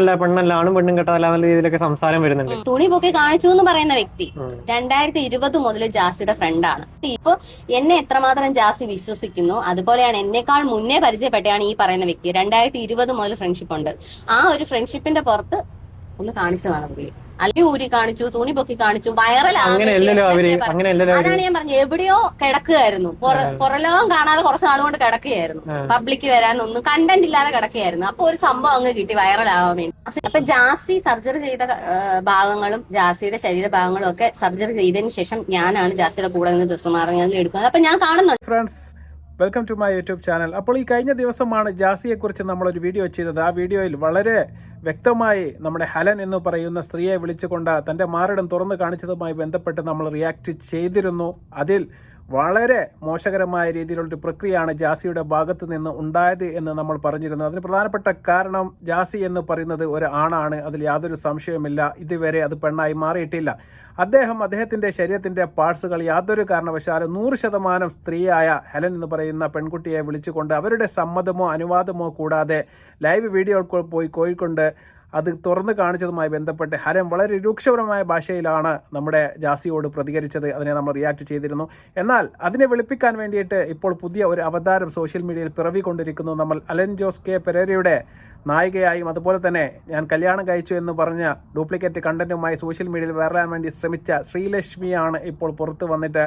അല്ല പെണ്ണല്ല ആണും പെണ്ണും കെട്ടതല്ല എന്നുള്ള രീതിയിലൊക്കെ സംസാരം വരുന്നുണ്ട്. തുണി പൊക്കി കാണിച്ചു എന്ന് പറയുന്ന വ്യക്തി. രണ്ടായിരത്തി ഇരുപത് മുതൽ ജാസിയുടെ ഫ്രണ്ടാണ് ഇപ്പൊ എന്നെ എത്രമാത്രം ജാസി വിശ്വസിക്കുന്നു അതുപോലെയാണ് എന്നെക്കാൾ മുന്നേ പരിചയപ്പെട്ടയാണ് ഈ പറയുന്ന വ്യക്തി. രണ്ടായിരത്തി ഇരുപത് മുതൽ ഫ്രണ്ട്ഷിപ്പ് ഉണ്ട്. ആ ഒരു ഫ്രണ്ട്ഷിപ്പിന്റെ പുറത്ത് ഒന്ന് കാണിച്ചതാണ് പുള്ളി. അല്ലെങ്കിൽ ഊരി കാണിച്ചു തുണി പൊക്കി കാണിച്ചു വയറലാണ് വൈറലാകും അതാണ് ഞാൻ പറഞ്ഞത്. എവിടെയോ കിടക്കുകയായിരുന്നു പുറ- പുറലോകം കാണാതെ കുറച്ച് നാളുകൊണ്ട് കിടക്കുകയായിരുന്നു. പബ്ലിക് വരാനൊന്നും കണ്ടന്റ് ഇല്ലാതെ കിടക്കുകയായിരുന്നു. അപ്പൊ ഒരു സംഭവം അങ്ങ് കിട്ടി വൈറലാവാൻ വേണ്ടി. അപ്പൊ ജാസി സർജറി ചെയ്ത ഭാഗങ്ങളും ജാസിയുടെ ശരീരഭാഗങ്ങളും ഒക്കെ സർജറി ചെയ്തതിന് ശേഷം ഞാനാണ് ജാസിയുടെ കൂടെ നിന്ന് ഡ്രസ്സ് മാറി എടുക്കുന്നത്. അപ്പൊ ഞാൻ കാണുന്നുണ്ട്. Friends welcome to my YouTube channel അപ്പോൾ ഈ കഴിഞ്ഞ ദിവസമാണ് ജാസിയെക്കുറിച്ച് നമ്മളൊരു വീഡിയോ ചെയ്തത്. ആ വീഡിയോയിൽ വളരെ വ്യക്തമായി നമ്മുടെ ഹലൻ എന്ന് പറയുന്ന സ്ത്രീയെ വിളിച്ചുകൊണ്ട് തന്റെ മാറിടം തുറന്നു കാണിച്ചതുമായി ബന്ധപ്പെട്ട് നമ്മൾ റിയാക്ട് ചെയ്തിരുന്നു. അതിൽ വളരെ മോശകരമായ രീതിയിലുള്ളൊരു പ്രക്രിയയാണ് ജാസിയുടെ ഭാഗത്ത് നിന്ന് ഉണ്ടായത് എന്ന് നമ്മൾ പറഞ്ഞിരുന്നു. അതിന് പ്രധാനപ്പെട്ട കാരണം ജാസി എന്ന് പറയുന്നത് ഒരു ആണാണ്. അതിൽ യാതൊരു സംശയവുമില്ല. ഇതുവരെ അത് പെണ്ണായി മാറിയിട്ടില്ല. അദ്ദേഹം അദ്ദേഹത്തിന്റെ ശരീരത്തിന്റെ പാർട്സുകൾ യാതൊരു കാരണവശാലും നൂറ് ശതമാനം സ്ത്രീയായ ഹെലൻ എന്ന് പറയുന്ന പെൺകുട്ടിയെ വിളിച്ചുകൊണ്ട് അവരുടെ സമ്മതമോ അനുവാദമോ കൂടാതെ ലൈവ് വീഡിയോകൾ പോയി കോഴിക്കൊണ്ട് അത് തുറന്നു കാണിച്ചതുമായി ബന്ധപ്പെട്ട് ഹരം വളരെ രൂക്ഷപരമായ ഭാഷയിലാണ് നമ്മുടെ ജാസിയോട് പ്രതികരിച്ചത് അതിനെ നമ്മൾ റിയാക്ട് ചെയ്തിരുന്നു. എന്നാൽ അതിനെ വെളുപ്പിക്കാൻ വേണ്ടിയിട്ട് ഇപ്പോൾ പുതിയ ഒരു അവതാരം സോഷ്യൽ മീഡിയയിൽ പിറവിക്കൊണ്ടിരിക്കുന്നു. നമ്മൾ അലൻ ജോസ് കെ പെരേരയുടെ നായികയായും അതുപോലെ തന്നെ ഞാൻ കല്യാണം കഴിച്ചു എന്ന് പറഞ്ഞ ഡ്യൂപ്ലിക്കേറ്റ് കണ്ടന്റുമായി സോഷ്യൽ മീഡിയയിൽ വരാൻ വേണ്ടി ശ്രമിച്ച ശ്രീലക്ഷ്മിയാണ് ഇപ്പോൾ പുറത്ത് വന്നിട്ട്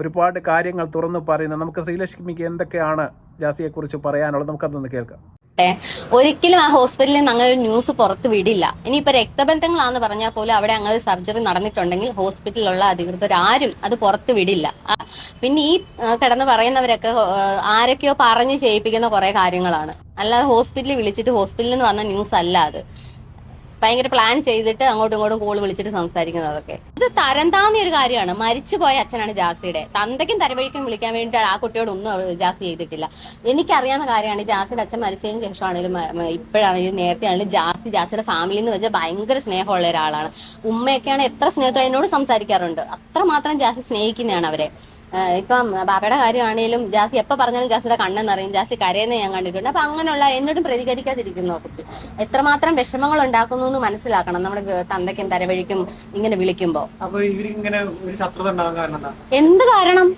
ഒരുപാട് കാര്യങ്ങൾ തുറന്നു പറയുന്നത്. നമുക്ക് ശ്രീലക്ഷ്മിക്ക് എന്തൊക്കെയാണ് ജാസിയെക്കുറിച്ച് പറയാനുള്ളത്? നമുക്കതൊന്ന് കേൾക്കാം. ഒരിക്കലും ആ ഹോസ്പിറ്റലിൽ നിന്ന് അങ്ങനെ ഒരു ന്യൂസ് പുറത്ത് വിടില്ല. ഇനിയിപ്പോ രക്തബന്ധങ്ങളാന്ന് പറഞ്ഞാൽ പോലും അവിടെ അങ്ങനെ ഒരു സർജറി നടന്നിട്ടുണ്ടെങ്കിൽ ഹോസ്പിറ്റലിലുള്ള അധികൃതർ ആരും അത് പുറത്ത് വിടില്ല. പിന്നെ ഈ കിടന്ന് പറയുന്നവരൊക്കെ ആരൊക്കെയോ പറഞ്ഞ് ചെയ്യിപ്പിക്കുന്ന കുറെ കാര്യങ്ങളാണ്. അല്ലാതെ ഹോസ്പിറ്റലിൽ വിളിച്ചിട്ട് ഹോസ്പിറ്റലിൽ നിന്ന് വന്ന ന്യൂസ് അല്ല അത്. ഭയങ്കര പ്ലാൻ ചെയ്തിട്ട് അങ്ങോട്ടും ഇങ്ങോട്ടും കോൾ വിളിച്ചിട്ട് സംസാരിക്കുന്നത് അതൊക്കെ. ഇത് തരം ഒരു കാര്യമാണ്. മരിച്ചുപോയ അച്ഛനാണ് ജാസിയുടെ. തന്തയ്ക്കും തരവഴിക്കും വിളിക്കാൻ വേണ്ടിട്ട് ആ കുട്ടിയോട് ഒന്നും ജാസി ചെയ്തിട്ടില്ല. എനിക്കറിയാവുന്ന കാര്യമാണ് ജാസിയുടെ അച്ഛൻ മരിച്ചതിന് ശേഷമാണെങ്കിലും ഇപ്പോഴാണെങ്കിലും നേരത്തെ ആണെങ്കിലും ജാസി ജാസിയുടെ ഫാമിലി എന്ന് വെച്ചാൽ ഭയങ്കര സ്നേഹമുള്ള ഒരാളാണ്. ഉമ്മയൊക്കെയാണ് എത്ര സ്നേഹത്തോടെ എന്നോട് സംസാരിക്കാറുണ്ട്. അത്രമാത്രം ജാസി സ്നേഹിക്കുന്നതാണ് അവരെ. ഇപ്പം ബാബയുടെ കാര്യമാണെങ്കിലും ജാസി എപ്പോ പറഞ്ഞാലും ജാസിയുടെ കണ്ണെന്നറിയും ജാസി കരയെന്ന് ഞാൻ കണ്ടിട്ടുണ്ട്. അപ്പൊ അങ്ങനെയുള്ള എന്നിട്ടും പ്രതികരിക്കാതിരിക്കുന്നു. ആ കുട്ടി എത്രമാത്രം വിഷമങ്ങൾ ഉണ്ടാക്കുന്നു എന്ന് മനസ്സിലാക്കണം. നമ്മുടെ തന്തയ്ക്കും തരവഴിക്കും ഇങ്ങനെ വിളിക്കുമ്പോ. അപ്പൊ ഇവരിങ്ങനെ ഒരു ശത്രുത കാരണം എന്താ? എന്ത് കാരണം?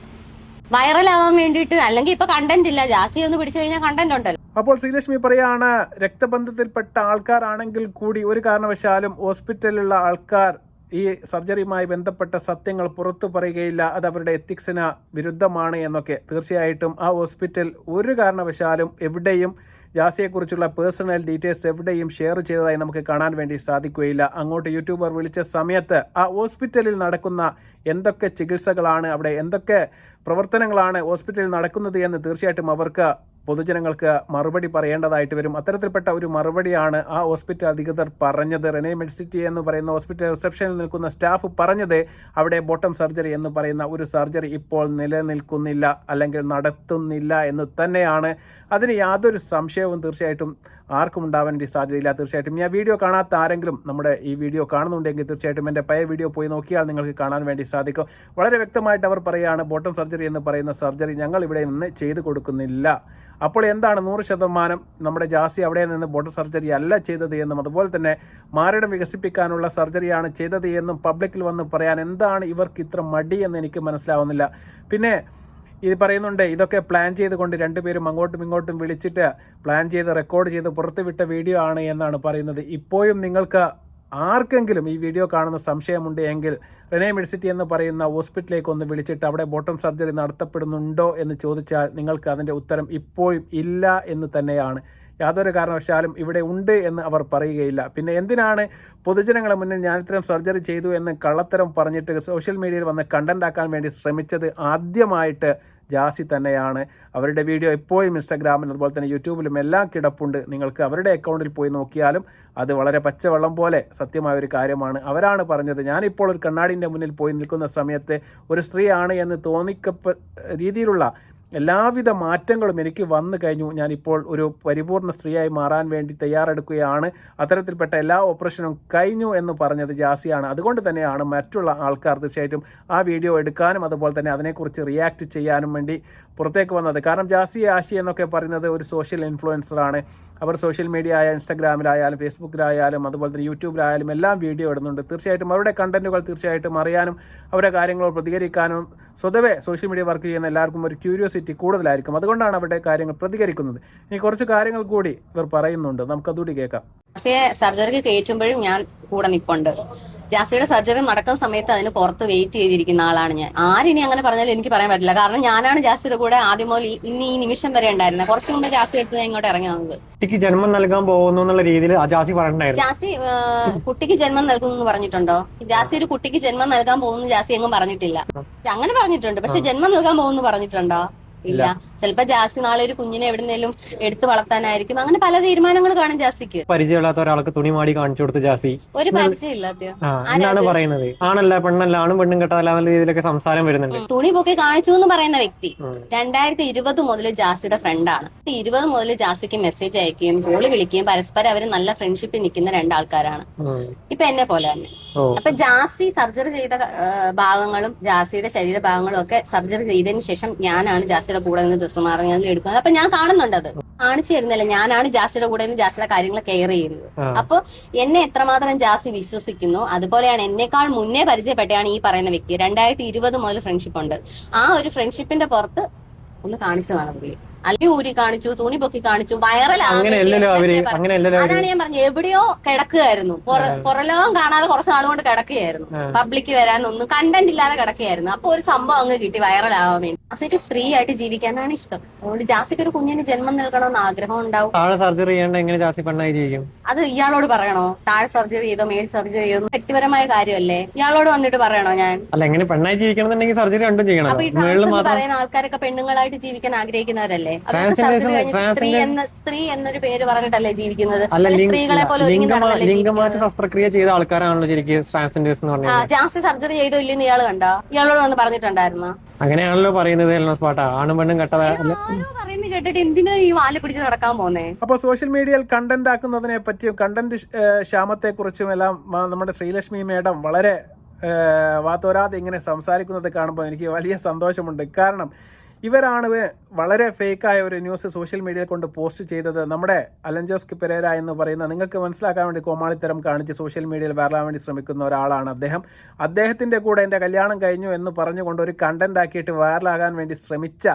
വൈറലാവാൻ വേണ്ടിയിട്ട് അല്ലെങ്കിൽ ഇപ്പൊ കണ്ടന്റ് ഇല്ല. ജാസി ഒന്ന് പിടിച്ചു കഴിഞ്ഞാൽ കണ്ടന്റ് ഉണ്ടല്ലോ. അപ്പോൾ ശ്രീലക്ഷ്മി പറയാണ് രക്തബന്ധത്തിൽപ്പെട്ട ആൾക്കാരാണെങ്കിൽ കൂടി ഒരു കാരണവശാലും ഹോസ്പിറ്റലിലുള്ള ആൾക്കാർ ഈ സർജറിയുമായി ബന്ധപ്പെട്ട സത്യങ്ങൾ പുറത്തു പറയുകയില്ല. അത് അവരുടെ എത്തിക്സിന് വിരുദ്ധമാണ് എന്നൊക്കെ. തീർച്ചയായിട്ടും ആ ഹോസ്പിറ്റൽ ഒരു കാരണവശാലും എവിടെയും ജാസിയെക്കുറിച്ചുള്ള പേഴ്സണൽ ഡീറ്റെയിൽസ് എവിടെയും ഷെയർ ചെയ്തതായി നമുക്ക് കാണാൻ വേണ്ടി സാധിക്കുകയില്ല. അങ്ങോട്ട് യൂട്യൂബർ വിളിച്ച സമയത്ത് ആ ഹോസ്പിറ്റലിൽ നടക്കുന്ന എന്തൊക്കെ ചികിത്സകളാണ് അവിടെ? എന്തൊക്കെ പ്രവർത്തനങ്ങളാണ് ഹോസ്പിറ്റലിൽ നടക്കുന്നത് എന്ന് തീർച്ചയായിട്ടും അവർക്ക് പൊതുജനങ്ങൾക്ക് മറുപടി പറയേണ്ടതായിട്ട് വരും. അത്തരത്തിൽപ്പെട്ട ഒരു മറുപടിയാണ് ആ ഹോസ്പിറ്റൽ അധികൃതർ പറഞ്ഞത്. റെനെ മെഡിസിറ്റി എന്ന് പറയുന്ന ഹോസ്പിറ്റൽ റിസപ്ഷനിൽ നിൽക്കുന്ന സ്റ്റാഫ് പറഞ്ഞത് അവിടെ ബോട്ടം സർജറി എന്ന് പറയുന്ന ഒരു സർജറി ഇപ്പോൾ നിലനിൽക്കുന്നില്ല അല്ലെങ്കിൽ നടത്തുന്നില്ല എന്ന് തന്നെയാണ്. അതിന് യാതൊരു സംശയവും തീർച്ചയായിട്ടും ആർക്കും ഉണ്ടാവാൻ വേണ്ടി സാധ്യതയില്ല. തീർച്ചയായിട്ടും ഞാൻ വീഡിയോ കാണാത്ത ആരെങ്കിലും നമ്മുടെ ഈ വീഡിയോ കാണുന്നുണ്ടെങ്കിൽ തീർച്ചയായിട്ടും എന്റെ പഴയ വീഡിയോ പോയി നോക്കിയാൽ നിങ്ങൾക്ക് കാണാൻ വേണ്ടി സാധിക്കും. വളരെ വ്യക്തമായിട്ട് അവർ പറയുകയാണ് ബോട്ടം സർജറി എന്ന് പറയുന്ന സർജറി ഞങ്ങൾ ഇവിടെ നിന്ന് ചെയ്തു കൊടുക്കുന്നില്ല. അപ്പോൾ എന്താണ് നൂറ് ശതമാനം നമ്മുടെ ജാസി അവിടെ നിന്ന് ബോട്ടം സർജറി അല്ല ചെയ്തത് എന്നും അതുപോലെ തന്നെ മാരടം വികസിപ്പിക്കാനുള്ള സർജറിയാണ് ചെയ്തത് എന്നും പബ്ലിക്കിൽ വന്ന് പറയാൻ എന്താണ് ഇവർക്ക് ഇത്ര മടി എന്ന് എനിക്ക് മനസ്സിലാവുന്നില്ല. പിന്നെ ഇത് പറയുന്നുണ്ട് ഇതൊക്കെ പ്ലാൻ ചെയ്തുകൊണ്ട് രണ്ടുപേരും അങ്ങോട്ടും ഇങ്ങോട്ടും വിളിച്ചിട്ട് പ്ലാൻ ചെയ്ത് റെക്കോർഡ് ചെയ്ത് പുറത്തുവിട്ട വീഡിയോ ആണ് എന്നാണ് പറയുന്നത്. ഇപ്പോഴും നിങ്ങൾക്ക് ആർക്കെങ്കിലും ഈ വീഡിയോ കാണുന്ന സംശയമുണ്ട് എങ്കിൽ റെനെ മെഡിസിറ്റി എന്ന് പറയുന്ന ഹോസ്പിറ്റലിലേക്ക് ഒന്ന് വിളിച്ചിട്ട് അവിടെ ബോട്ടം സർജറി നടത്തപ്പെടുന്നുണ്ടോ എന്ന് ചോദിച്ചാൽ നിങ്ങൾക്ക് അതിന്റെ ഉത്തരം ഇപ്പോഴും ഇല്ല എന്ന് തന്നെയാണ്. യാതൊരു കാരണവശാലും ഇവിടെ ഉണ്ട് എന്ന് അവർ പറയുകയില്ല. പിന്നെ എന്തിനാണ് പൊതുജനങ്ങളെ മുന്നിൽ ഞാൻ ഇത്തരം സർജറി ചെയ്തു എന്ന് കള്ളത്തരം പറഞ്ഞിട്ട് സോഷ്യൽ മീഡിയയിൽ വന്ന് കണ്ടന്റ് ആക്കാൻ വേണ്ടി ശ്രമിച്ചത്? ആദ്യമായിട്ട് ജാസി തന്നെയാണ്. അവരുടെ വീഡിയോ ഇപ്പോഴും ഇൻസ്റ്റാഗ്രാമിലും അതുപോലെ തന്നെ യൂട്യൂബിലും എല്ലാം കിടപ്പുണ്ട്. നിങ്ങൾക്ക് അവരുടെ അക്കൗണ്ടിൽ പോയി നോക്കിയാലും അത് വളരെ പച്ചവെള്ളം പോലെ സത്യമായ ഒരു കാര്യമാണ്. അവരാണ് പറഞ്ഞത് ഞാനിപ്പോൾ ഒരു കണ്ണാടിന്റെ മുന്നിൽ പോയി നിൽക്കുന്ന സമയത്ത് ഒരു സ്ത്രീയാണ് എന്ന് തോന്നിക്കപ്പ രീതിയിലുള്ള എല്ലാവിധ മാറ്റങ്ങളും എനിക്ക് വന്നു കഴിഞ്ഞു. ഞാനിപ്പോൾ ഒരു പരിപൂർണ സ്ത്രീയായി മാറാൻ വേണ്ടി തയ്യാറെടുക്കുകയാണ്. അത്തരത്തിൽപ്പെട്ട എല്ലാ ഓപ്പറേഷനും കഴിഞ്ഞു എന്ന് പറഞ്ഞത് ജാസിയാണ്. അതുകൊണ്ട് തന്നെയാണ് മറ്റുള്ള ആൾക്കാർ തീർച്ചയായിട്ടും ആ വീഡിയോ എടുക്കാനും അതുപോലെ തന്നെ അതിനെക്കുറിച്ച് റിയാക്ട് ചെയ്യാനും വേണ്ടി പുറത്തേക്ക് വന്നത്. കാരണം ജാസി ആശി എന്നൊക്കെ പറയുന്നത് ഒരു സോഷ്യൽ ഇൻഫ്ലുവൻസറാണ് അവർ സോഷ്യൽ മീഡിയ ആയ ഇൻസ്റ്റാഗ്രാമിലായാലും ഫേസ്ബുക്കിലായാലും അതുപോലെ തന്നെ യൂട്യൂബിലായാലും എല്ലാം വീഡിയോ ഇടുന്നുണ്ട്. തീർച്ചയായിട്ടും അവരുടെ കണ്ടന്റുകൾ തീർച്ചയായിട്ടും അറിയാനും അവരുടെ കാര്യങ്ങളോട് പ്രതികരിക്കാനും സ്വതവേ സോഷ്യൽ മീഡിയ വർക്ക് ചെയ്യുന്ന എല്ലാവർക്കും ഒരു ക്യൂരിയോസിറ്റി കൂടുതലായിരിക്കും. അതുകൊണ്ടാണ് അവരുടെ കാര്യങ്ങൾ പ്രതികരിക്കുന്നത്. ഇനി കുറച്ച് കാര്യങ്ങൾ കൂടി ഇവർ പറയുന്നുണ്ട്. നമുക്കതുകൂടി കേൾക്കാം. ജാസിയെ സർജറിക്ക് കയറ്റുമ്പോഴും ഞാൻ കൂടെ നിൽപ്പുണ്ട് ജാസിയുടെ സർജറി നടക്കുന്ന സമയത്ത് അതിന് പുറത്ത് വെയിറ്റ് ചെയ്തിരിക്കുന്ന ആളാണ് ഞാൻ. ആരിനി അങ്ങനെ പറഞ്ഞാലും എനിക്ക് പറയാൻ പറ്റില്ല. കാരണം ഞാനാണ് ജാസിയുടെ കൂടെ ആദ്യം മുതൽ ഈ- ഇന്ന് ഈ നിമിഷം വരെ ഉണ്ടായിരുന്നത്. കുറച്ചു മുമ്പ് ജാസി എടുത്ത് ഞാൻ ഇങ്ങോട്ട് ഇറങ്ങി വന്നത്. കുട്ടിക്ക് ജന്മം നൽകാൻ പോകുന്നു എന്നുള്ള രീതിയിൽ ജാസി പറഞ്ഞിട്ടുണ്ടായിരുന്നു. ജാസി കുട്ടിക്ക് ജന്മം നൽകുന്നു എന്ന് പറഞ്ഞിട്ടുണ്ടോ? ജാസി ഒരു കുട്ടിക്ക് ജന്മം നൽകാൻ പോകുന്നു ജാസി എങ്ങും പറഞ്ഞിട്ടില്ല. അങ്ങനെ പറഞ്ഞിട്ടുണ്ട്. പക്ഷെ ജന്മം നൽകാൻ പോകുന്നു പറഞ്ഞിട്ടുണ്ടോ? ഇല്ല. ചിലപ്പോ ജാസി നാളെ ഒരു കുഞ്ഞിനെ എവിടുന്നേലും എടുത്തു വളർത്താനായിരിക്കും. അങ്ങനെ പല തീരുമാനങ്ങൾ കാണും ജാസിക്ക് പരിചയമില്ലാത്ത ഒരാൾക്ക് തുണി മാടി കാണിച്ചു കൊടുത്ത് ജാസി ഒരു പരിചയമില്ല എന്നാണ് പറയുന്നത്? ആണല്ല പെണ്ണല്ല ആണും പെണ്ണും കെട്ടതല്ല എന്നുള്ള രീതിയിലൊക്കെ സംസാരം വരുന്നുണ്ട്. തുണി പൊക്കി കാണിച്ചു എന്ന് പറയുന്ന വ്യക്തി. രണ്ടായിരത്തി ഇരുപത് മുതൽ ജാസിയുടെ ഫ്രണ്ടാണ്. ഇരുപത് മുതൽ ജാസിക്ക് മെസ്സേജ് അയക്കുകയും കോൾ വിളിക്കുകയും പരസ്പരം അവർ നല്ല ഫ്രണ്ട്ഷിപ്പ് നിൽക്കുന്ന രണ്ടാൾക്കാരാണ്. ഇപ്പൊ എന്നെ പോലെ തന്നെ. അപ്പൊ ജാസി സർജറി ചെയ്ത ഭാഗങ്ങളും ജാസിയുടെ ശരീരഭാഗങ്ങളും ഒക്കെ സർജറി ചെയ്തതിന് ശേഷം ഞാനാണ് ജാസിയുടെ കൂടെ നിന്ന് ഡ്രസ്സ് ഞാൻ എടുക്കുന്നത്. അപ്പൊ ഞാൻ കാണുന്നുണ്ട് അത്. കാണിച്ചു തരുന്നില്ല. ഞാനാണ് ജാസിയുടെ കൂടെ നിന്ന് ജാസിയുടെ കാര്യങ്ങൾ കെയർ ചെയ്യുന്നത്. അപ്പൊ എന്നെ എത്രമാത്രം ജാസി വിശ്വസിക്കുന്നു അതുപോലെയാണ് എന്നെക്കാൾ മുന്നേ പരിചയപ്പെട്ടയാണ് ഈ പറയുന്ന വ്യക്തി. രണ്ടായിരത്തി ഇരുപത് മുതൽ ഫ്രണ്ട്ഷിപ്പ് ഉണ്ട്. ആ ഒരു ഫ്രണ്ട്ഷിപ്പിന്റെ പുറത്ത് ഒന്ന് കാണിച്ചതാണ് പുള്ളി. അല്ലെങ്കിൽ ഊരി കാണിച്ചു തുണി പൊക്കി കാണിച്ചു വൈറൽ അതാണ് ഞാൻ പറഞ്ഞത്. എവിടെയോ കിടക്കുകയായിരുന്നു. പുറ- പുറലോകം കാണാതെ കുറച്ച് നാൾ കൊണ്ട് കിടക്കുകയായിരുന്നു. പബ്ലിക് വരാനൊന്നും കണ്ടന്റ് ഇല്ലാതെ കിടക്കുകയായിരുന്നു. അപ്പൊ ഒരു സംഭവം അങ്ങ് കിട്ടി വൈറലാവാൻ വേണ്ടി. ജാസിക്ക് സ്ത്രീ ആയിട്ട് ജീവിക്കാനാണ് ഇഷ്ടം. അതുകൊണ്ട് ജാസിക്ക് ഒരു കുഞ്ഞിന് ജന്മം നൽകണമെന്ന് ആഗ്രഹം ഉണ്ടാവും. താഴെ സർജറി ചെയ്യേണ്ട എങ്ങനെ ജാസി പെണ്ണായി ജീവിക്കും? അത് ഇയാളോട് പറയണോ? താഴെ സർജറി ചെയ്തോ മേൽ സർജറി ചെയ്തോ വ്യക്തിപരമായ കാര്യമല്ലേ? ഇയാളോട് വന്നിട്ട് പറയണോ ഞാൻ? അല്ല എങ്ങനെ പെണ്ണായി ജീവിക്കണമെന്നുണ്ടെങ്കിൽ സർജറി രണ്ടും ചെയ്യണം. പറയുന്ന ആൾക്കാരൊക്കെ പെണ്ണുങ്ങളായിട്ട് ജീവിക്കാൻ ആഗ്രഹിക്കുന്നവരല്ലേ? സ്ത്രീ എന്ന സ്ത്രീ എന്നൊരു പേര് പറഞ്ഞിട്ടല്ലേ ജീവിക്കുന്നത്? സ്ത്രീകളെ പോലെ ലിംഗമാറ്റ ശസ്ത്രക്രിയ ചെയ്ത ആൾക്കാരാണല്ലോ ശരിക്കും ട്രാൻസ്ജെൻഡേഴ്സ് എന്ന് പറഞ്ഞത്. ജാസ്തി സർജറി ചെയ്തോ ഇല്ലെന്ന് ഇയാൾ കണ്ടോ? ഇയാളോട് വന്ന് പറഞ്ഞിട്ടുണ്ടായിരുന്നു? അങ്ങനെയാണല്ലോ പറയുന്നത് എൽനോസ് പാട്ട. ആണും പെണ്ണും കെട്ടത അല്ല പറയുന്നത് കേട്ടിട്ട് എന്തിനാ ഈ വാൽ പിടിച്ച് നടക്കാൻ പോന്നേ? അപ്പൊ സോഷ്യൽ മീഡിയയിൽ കണ്ടന്റ് ആക്കുന്നതിനെ പറ്റിയും കണ്ടന്റ് ക്ഷാമത്തെക്കുറിച്ചും എല്ലാം നമ്മുടെ ശ്രീലക്ഷ്മി മേഡം വളരെ വാത്തോരാതെ ഇങ്ങനെ സംസാരിക്കുന്നത് കാണുമ്പോൾ എനിക്ക് വലിയ സന്തോഷമുണ്ട്. കാരണം ഇവരാണ് വളരെ ഫേക്കായ ഒരു ന്യൂസ് സോഷ്യൽ മീഡിയയിൽ കൊണ്ട് പോസ്റ്റ് ചെയ്തത് നമ്മുടെ അലഞ്ചോസ് പെരേര എന്ന് പറയുന്ന നിങ്ങൾക്ക് മനസ്സിലാക്കാൻ വേണ്ടി കോമാളിത്തരം കാണിച്ച് സോഷ്യൽ മീഡിയയിൽ വരാൻ വേണ്ടി ശ്രമിക്കുന്ന ഒരാളാണ് അദ്ദേഹം. അദ്ദേഹത്തിന്റെ കൂടെ എന്റെ കല്യാണം കഴിഞ്ഞു എന്ന് പറഞ്ഞുകൊണ്ട് ഒരു കണ്ടന്റ് ആക്കിയിട്ട് വൈറലാകാൻ വേണ്ടി ശ്രമിച്ച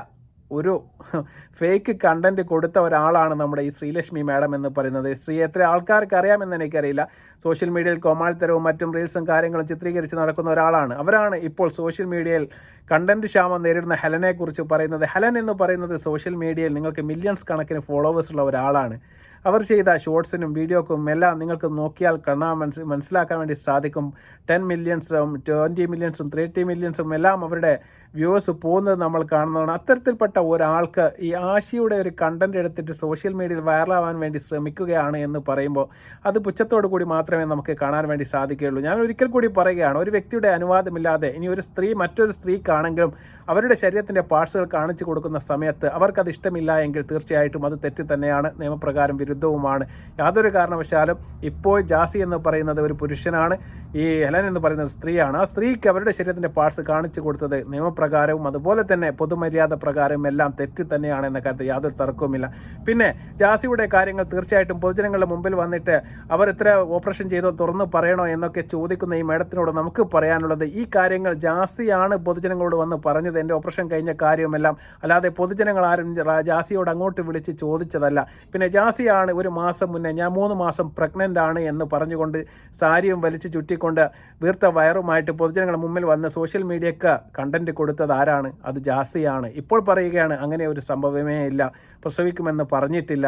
ഒരു ഫേക്ക് കണ്ടന്റ് കൊടുത്ത ഒരാളാണ് നമ്മുടെ ഈ ശ്രീലക്ഷ്മി മാഡം എന്ന് പറയുന്നത്. ശ്രീ എത്ര ആൾക്കാർക്ക് അറിയാമെന്ന് എനിക്കറിയില്ല. സോഷ്യൽ മീഡിയയിൽ കോമാളിത്തരവും മറ്റും റീൽസും കാര്യങ്ങളും ചിത്രീകരിച്ച് നടക്കുന്ന ഒരാളാണ്. അവരാണ് ഇപ്പോൾ സോഷ്യൽ മീഡിയയിൽ കണ്ടന്റ് ക്ഷാമം നേരിടുന്ന ഹെലനെക്കുറിച്ച് പറയുന്നത്. ഹെലൻ എന്ന് പറയുന്നത് സോഷ്യൽ മീഡിയയിൽ നിങ്ങൾക്ക് മില്യൺസ് കണക്കിന് ഫോളോവേഴ്സ് ഉള്ള ഒരാളാണ്. അവർ ചെയ്ത ഷോർട്സിനും വീഡിയോക്കും എല്ലാം നിങ്ങൾക്ക് നോക്കിയാൽ കാണാൻ മനസ്സ് മനസ്സിലാക്കാൻ വേണ്ടി സാധിക്കും. ടെൻ മില്യൺസും ട്വന്റി മില്യൺസും തേർട്ടി മില്യൺസും എല്ലാം അവരുടെ വ്യൂവേഴ്സ് പോകുന്നത് നമ്മൾ കാണുന്നതാണ്. അത്തരത്തിൽപ്പെട്ട ഒരാൾക്ക് ഈ ആശയുടെ ഒരു കണ്ടന്റ് എടുത്തിട്ട് സോഷ്യൽ മീഡിയയിൽ വൈറലാവാൻ വേണ്ടി ശ്രമിക്കുകയാണ് എന്ന് പറയുമ്പോൾ അത് പുച്ഛത്തോടു കൂടി മാത്രമേ നമുക്ക് കാണാൻ വേണ്ടി സാധിക്കുകയുള്ളൂ. ഞാൻ ഒരിക്കൽ കൂടി പറയുകയാണ് ഒരു വ്യക്തിയുടെ അനുവാദമില്ലാതെ ഇനി ഒരു സ്ത്രീ മറ്റൊരു സ്ത്രീക്കാണെങ്കിലും അവരുടെ ശരീരത്തിന്റെ പാർട്സുകൾ കാണിച്ചു കൊടുക്കുന്ന സമയത്ത് അവർക്കത് ഇഷ്ടമില്ല എങ്കിൽ തീർച്ചയായിട്ടും അത് തെറ്റ് തന്നെയാണ് നിയമപ്രകാരം വിരുദ്ധവുമാണ്. യാതൊരു കാരണവശാലും ഇപ്പോൾ ജാസി എന്ന് പറയുന്നത് ഒരു പുരുഷനാണ്. ഈ ഹെലൻ എന്ന് പറയുന്നത് സ്ത്രീയാണ്. ആ സ്ത്രീക്ക് അവരുടെ ശരീരത്തിന്റെ പാർട്സ് കാണിച്ചു കൊടുത്തത് നിയമപ്രകാരവും അതുപോലെ തന്നെ പൊതുമര്യാദ പ്രകാരവും എല്ലാം തെറ്റ് തന്നെയാണ് എന്ന കാര്യത്തിൽ യാതൊരു തർക്കവുമില്ല. പിന്നെ ജാസിയുടെ കാര്യങ്ങൾ തീർച്ചയായിട്ടും പൊതുജനങ്ങളുടെ മുമ്പിൽ വന്നിട്ട് അവർ എത്ര ഓപ്പറേഷൻ ചെയ്തോ തുറന്നു പറയണോ എന്നൊക്കെ ചോദിക്കുന്ന ഈ മേഡത്തിനോട് നമുക്ക് പറയാനുള്ളത് ഈ കാര്യങ്ങൾ ജാസിയാണ് പൊതുജനങ്ങളോട് വന്ന് പറഞ്ഞത്. എന്റെ ഓപ്പറേഷൻ കഴിഞ്ഞ കാര്യമെല്ലാം അല്ലാതെ പൊതുജനങ്ങൾ ആരും ജാസിയോട് അങ്ങോട്ട് വിളിച്ച് ചോദിച്ചതല്ല. പിന്നെ ജാസിയാണ് ഒരു മാസം മുന്നേ ഞാൻ മൂന്ന് മാസം പ്രഗ്നന്റ് ആണ് എന്ന് പറഞ്ഞുകൊണ്ട് സാരിയും വലിച്ചു ചുറ്റിക്കൊണ്ട് വീർത്ത വയറുമായിട്ട് പൊതുജനങ്ങളുടെ മുമ്പിൽ വന്ന് സോഷ്യൽ മീഡിയക്ക് കണ്ടന്റ് കൊടുത്തത് ആരാണ്? അത് ജാസിയാണ്. ഇപ്പോൾ പറയുകയാണ് അങ്ങനെ ഒരു സംഭവമേ ഇല്ല. പ്രസവിക്കുമെന്ന് പറഞ്ഞിട്ടില്ല.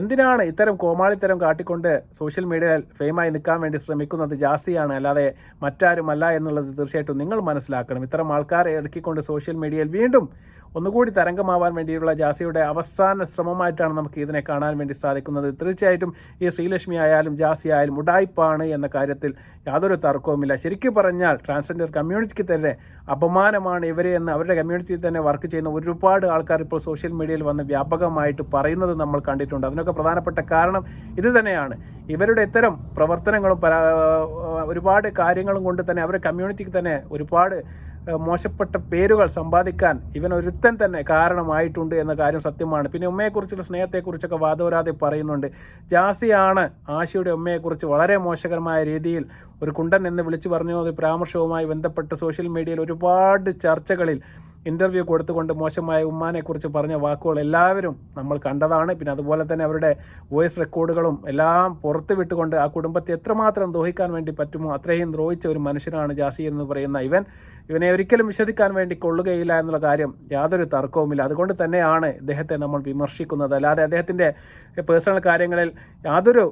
എന്തിനാണ് ഇത്തരം കോമാളിത്തരം കാട്ടിക്കൊണ്ട് സോഷ്യൽ മീഡിയയിൽ ഫെയിമായി നിൽക്കാൻ വേണ്ടി ശ്രമിക്കുന്നത് ജാസിയാണ്? അല്ലാതെ മറ്റാരുമല്ല എന്നുള്ളത് തീർച്ചയായിട്ടും നിങ്ങൾ മനസ്സിലാക്കണം. ഇത്തരം ആൾക്കാരെ ഇറക്കിക്കൊണ്ട് സോഷ്യൽ മീഡിയയിൽ വീണ്ടും ഒന്നുകൂടി തരംഗമാവാൻ വേണ്ടിയുള്ള ജാസിയുടെ അവസാന ശ്രമമായിട്ടാണ് നമുക്ക് ഇതിനെ കാണാൻ വേണ്ടി സാധിക്കുന്നത്. തീർച്ചയായിട്ടും ഈ ശ്രീലക്ഷ്മി ആയാലും ജാസി ആയാലും ഉടായ്പാണ് എന്ന കാര്യത്തിൽ യാതൊരു തർക്കവുമില്ല. ശരിക്കും പറഞ്ഞാൽ ട്രാൻസ്ജെൻഡർ കമ്മ്യൂണിറ്റിക്ക് തന്നെ അപമാനമാണ് ഇവരെ എന്ന് അവരുടെ കമ്മ്യൂണിറ്റിയിൽ തന്നെ വർക്ക് ചെയ്യുന്ന ഒരുപാട് ആൾക്കാർ ഇപ്പോൾ സോഷ്യൽ മീഡിയയിൽ വന്ന് വ്യാപകമായിട്ട് പറയുന്നത് നമ്മൾ കണ്ടിട്ടുണ്ട്. അതിനൊക്കെ പ്രധാനപ്പെട്ട കാരണം ഇത് തന്നെയാണ്. ഇവരുടെ ഇത്തരം പ്രവർത്തനങ്ങളും പരാ- ഒരുപാട് കാര്യങ്ങളും കൊണ്ട് തന്നെ അവരുടെ കമ്മ്യൂണിറ്റിക്ക് തന്നെ ഒരുപാട് മോശപ്പെട്ട പേരുകൾ സമ്പാദിക്കാൻ ഇവൻ ഒരുത്തൻ തന്നെ കാരണമായിട്ടുണ്ട് എന്ന കാര്യം സത്യമാണ്. പിന്നെ ഉമ്മയെക്കുറിച്ചുള്ള സ്നേഹത്തെക്കുറിച്ചൊക്കെ വാദവരാതെ പറയുന്നുണ്ട്. ജാസിയാണ് ആശയുടെ ഉമ്മയെക്കുറിച്ച് വളരെ മോശകരമായ രീതിയിൽ ഒരു കുണ്ടൻ എന്ന് വിളിച്ചു പറഞ്ഞു. ഒരു പരാമർശവുമായി ബന്ധപ്പെട്ട് സോഷ്യൽ മീഡിയയിൽ ഒരുപാട് ചർച്ചകളിൽ ഇന്റർവ്യൂ കൊടുത്തുകൊണ്ട് മോശമായ ഉമ്മാനെക്കുറിച്ച് പറഞ്ഞ വാക്കുകൾ എല്ലാവരും നമ്മൾ കണ്ടതാണ്. പിന്നെ അതുപോലെ തന്നെ അവരുടെ വോയിസ് റെക്കോർഡുകളും എല്ലാം പുറത്തുവിട്ടുകൊണ്ട് ആ കുടുംബത്തെ എത്രമാത്രം ദ്രോഹിക്കാൻ വേണ്ടി പറ്റുമോ അത്രയും ദ്രോഹിച്ച ഒരു മനുഷ്യനാണ് ജാസി എന്ന് പറയുന്ന ഇവൻ. ഇവനെ ഒരിക്കലും വിശ്വസിക്കാൻ വേണ്ടി കൊള്ളുകയില്ല എന്നുള്ള കാര്യം യാതൊരു തർക്കവുമില്ല. അതുകൊണ്ട് തന്നെയാണ് ഇദ്ദേഹത്തെ നമ്മൾ വിമർശിക്കുന്നത്. അല്ലാതെ അദ്ദേഹത്തിന്റെ പേഴ്സണൽ കാര്യങ്ങളിൽ യാതൊരു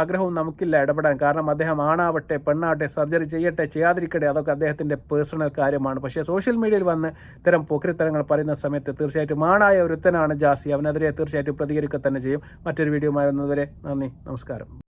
ആഗ്രഹവും നമുക്കില്ല ഇടപെടാൻ. കാരണം അദ്ദേഹം ആണാവട്ടെ പെണ്ണാവട്ടെ സർജറി ചെയ്യട്ടെ ചെയ്യാതിരിക്കട്ടെ അതൊക്കെ അദ്ദേഹത്തിന്റെ പേഴ്സണൽ കാര്യമാണ്. പക്ഷേ സോഷ്യൽ മീഡിയയിൽ വന്ന് ഇത്തരം പോക്രിത്തരങ്ങൾ പറയുന്ന സമയത്ത് തീർച്ചയായിട്ടും ആണായ ഒരുത്തനാണ് ജാസി. അവനെതിരെ തീർച്ചയായിട്ടും പ്രതികരിക്കുക തന്നെ ചെയ്യും. മറ്റൊരു വീഡിയോ വന്നതുവരെ നന്ദി നമസ്കാരം.